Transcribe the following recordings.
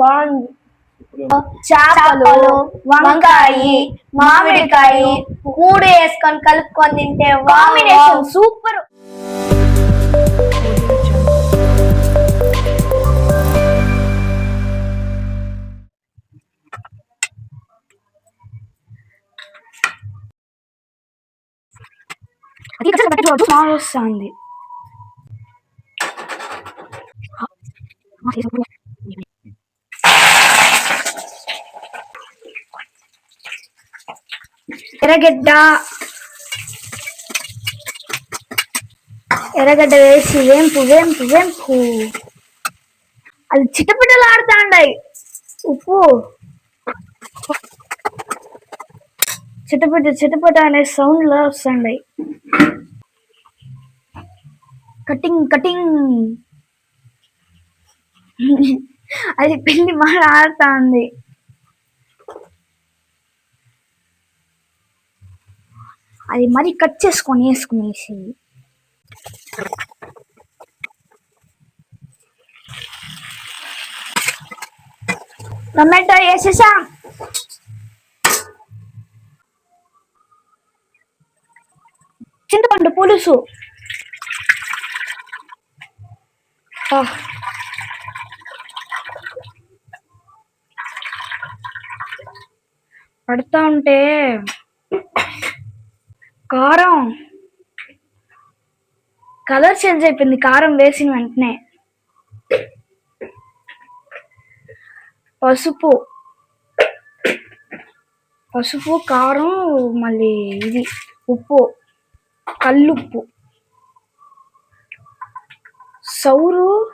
బాగుంది. చేపలు వంకాయ మామిడికాయ మూడు వేసుకొని కలుపుకొని తింటే కాంబినేషన్ సూపర్. బాగా వస్తుంది. ఎర్రగడ్డ. ఎర్రగడ్డ వేసి వేంపు వేంపు వేంపు. అది చిట్టపిట్టలు ఆడుతాండాయి. ఉప్పు. చిట్టపిట్ట చిటపట అనే సౌండ్ లా వస్తాండాయి. Cutting cutting. అది పిండి మాట ఉంది అది మరి కట్ చేసుకొని వేసుకునేసి టమాటో వేసేసా? చింతపండు పులుసు. పడతా ఉంటే కారం కలర్ చేంజ్ అయిపోయింది. కారం వేసిన వెంటనే. పసుపు. పసుపు కారం మళ్ళీ ఇది ఉప్పు. కల్లుప్పు. సౌరు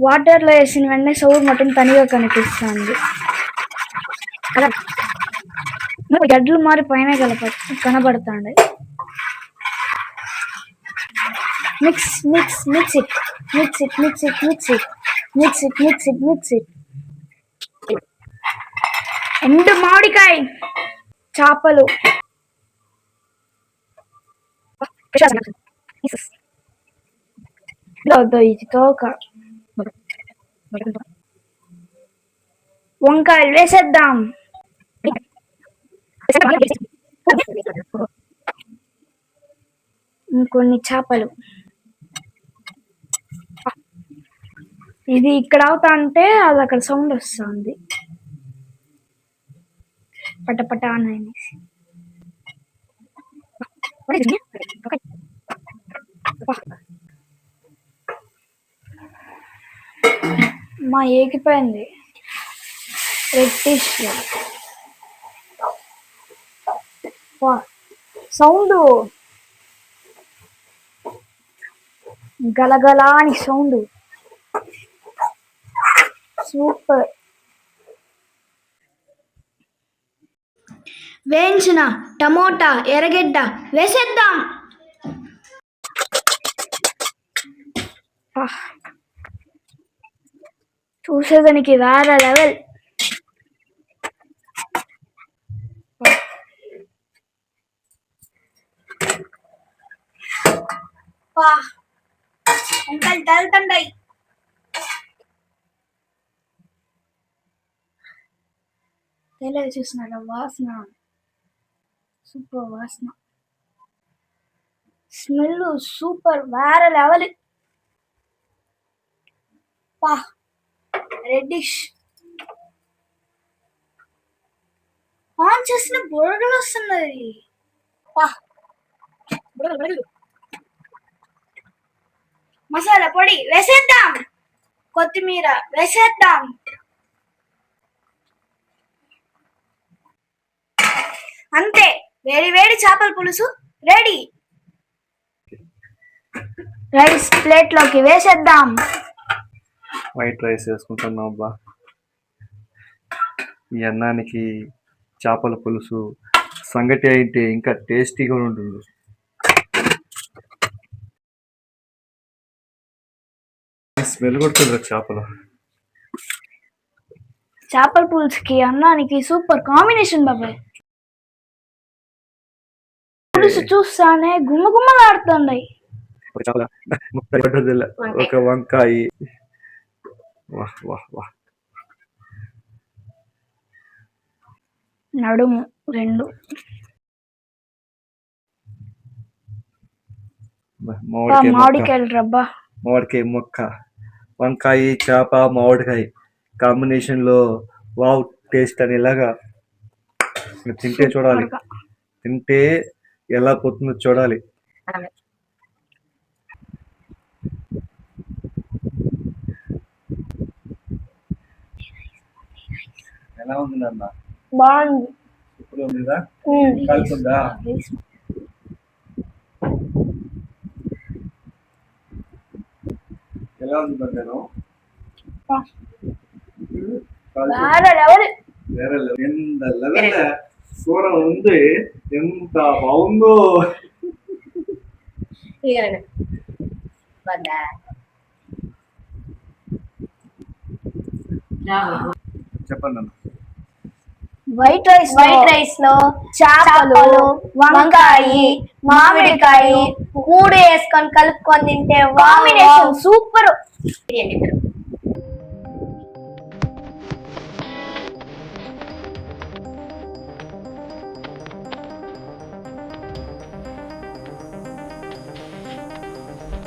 వాటర్లో వేసిన వెంటనే సౌరు మటన్ తనిగా కనిపిస్తుంది. గడ్లు మారి పైన కలప కనబడుతుంది mix mix mix it mix it mix it mix it mix it mix it mix it ఎండు మామిడికాయ చేపలు. తోక. వంకాయలు వేసేద్దాం. కొన్ని చేపలు. ఇది ఇక్కడ అవుతా అంటే అది అక్కడ సౌండ్ వస్తుంది. పటపట అని అనేసి. మా ఏగిపోయింది. Reddish sound. గలగలా అని సౌండ్. సూపర్. వేయించిన టమోటా ఎర్రగడ్డ వేసేద్దాం. చూసేదానికి వేరే లెవెల్. వంకాయలు తలుతుండయి తెలియదు చూసినారా వాసన. సూపర్ వాసన. స్మెల్ సూపర్ వేరే లెవెల్. పా రెడ్డిష్. ఆన్ చేసిన బుడగలు వస్తున్నది పా బుడగలు బుడగలు మసాలా పొడి వేసేద్దాం. కొత్తిమీర వేసేద్దాం. అంతే వేడి వేడి చేపల పులుసు రెడీ. రైస్ ప్లేట్లోకి వేసేద్దాం. వైట్ రైస్ వేసుకుంటున్నాం అబ్బా. ఈ అన్నానికి చేపల పులుసు సంగటి అయితే ఇంకా టేస్టీగా ఉంటుంది. స్మెల్ కొడుతుంది చేపలు. చేపల పులుసుకి అన్నానికి సూపర్ కాంబినేషన్ బాబాయ్. పులుసు చూస్తానే గుమ్మ గుమ్మలాడుతున్నాయి ఒక చేపల ముక్క పడ్డదిల్ల ఒక వంకాయ. వాహ్ వాహ్ వాహ్. నడుము రెండు. మామిడికాయలు రబ్బా. మామిడికాయ మొక్క. వంకాయ చేప మామిడికాయ కాంబినేషన్లో వావ్ టేస్ట్ అనేలాగా తింటే చూడాలి. తింటే ఎలా పోతుందో చూడాలి. ఎలా ఉంది నాన్న? బాగుంది. ఇప్పుడు. ఎలా ఉంది బంగారం? వేరే లెవెల్ లెవెల్. ఎంత లెవెల్ కూర ఉంది. ఎంత బాగుందో. చెప్పండి అన్న. వైట్ రైస్ వైట్ రైస్లో చేపలు వంకాయ మామిడికాయ మూడు వేసుకొని కలుపుకొని తింటే సూపర్.